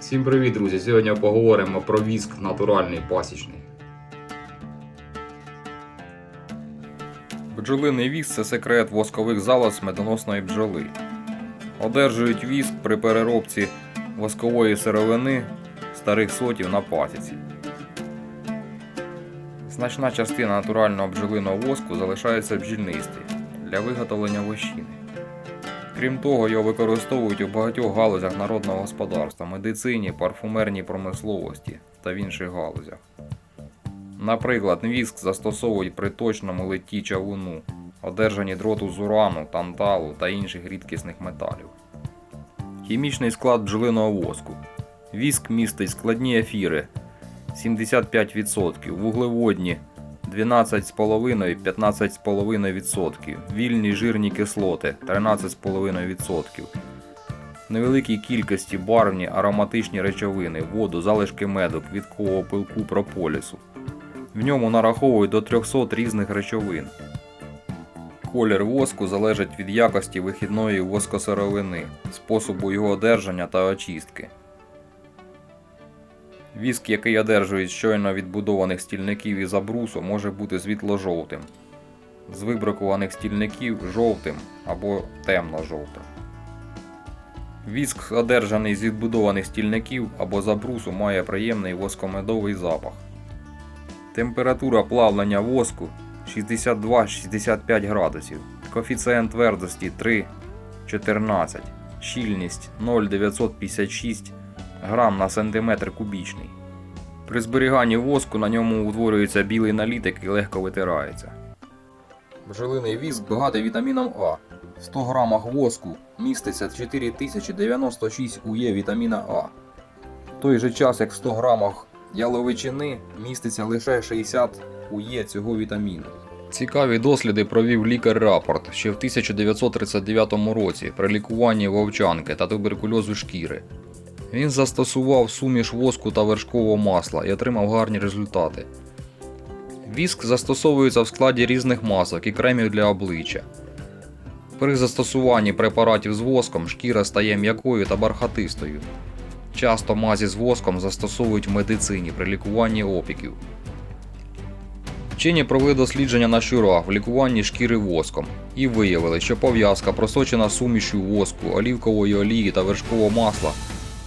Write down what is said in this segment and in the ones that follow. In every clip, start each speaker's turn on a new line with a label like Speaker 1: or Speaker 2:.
Speaker 1: Всім привіт, друзі! Сьогодні поговоримо про віск натуральний пасічний. Бджолиний віск це секрет воскових залоз медоносної бджоли. Одержують віск при переробці воскової сировини старих сотів на пасіці. Значна частина натурального бджолиного воску залишається бджільнистий для виготовлення вощини. Крім того, його використовують у багатьох галузях народного господарства, медицині, парфумерній промисловості та в інших галузях. Наприклад, віск застосовують при точному литті чавуну, одержанні дроту з урану, танталу та інших рідкісних металів. Хімічний склад бджолиного воску. Віск містить складні ефіри 75%, вуглеводні 12,5-15,5%, вільні жирні кислоти 13,5%, невеликій кількості барвні ароматичні речовини, воду, залишки меду, квіткового пилку прополісу. В ньому нараховують до 300 різних речовин. Колір воску залежить від якості вихідної воскосировини, способу його одержання та очистки. Віск, який одержують щойно відбудованих стільників із абрусу, може бути світло-жовтим, з вибракуваних стільників жовтим або темно-жовтим. Віск, одержаний з відбудованих стільників або з абрусу, має приємний воскомедовий запах. Температура плавлення воску 62-65 градусів, коефіцієнт твердості 3,14, щільність 0,956 грам на сантиметр кубічний. При зберіганні воску на ньому утворюється білий наліт, який легко витирається. Бджолиний віск багатий вітаміном А. В 100 грамах воску міститься 4096 УЄ вітаміна А. В той же час, як в 100 грамах яловичини міститься лише 60 УЄ цього вітаміну. Цікаві досліди провів лікар Рапорт ще в 1939 році при лікуванні вовчанки та туберкульозу шкіри. Він застосував суміш воску та вершкового масла і отримав гарні результати. Віск застосовується в складі різних масок і кремів для обличчя. При застосуванні препаратів з воском шкіра стає м'якою та бархатистою. Часто мазі з воском застосовують в медицині при лікуванні опіків. Вчені провели дослідження на щурах в лікуванні шкіри воском і виявили, що пов'язка, просочена сумішю воску, олівкової олії та вершкового масла,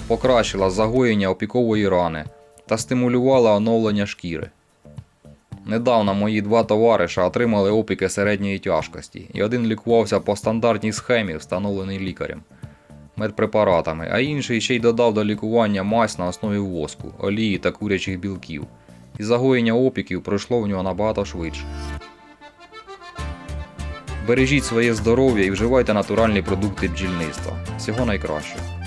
Speaker 1: покращила загоєння опікової рани та стимулювала оновлення шкіри. Недавно мої два товариша отримали опіки середньої тяжкості, і один лікувався по стандартній схемі, встановленій лікарем, медпрепаратами, а інший ще й додав до лікування мазь на основі воску, олії та курячих білків. І загоєння опіків пройшло в нього набагато швидше. Бережіть своє здоров'я і вживайте натуральні продукти бджільництва. Всього найкращого.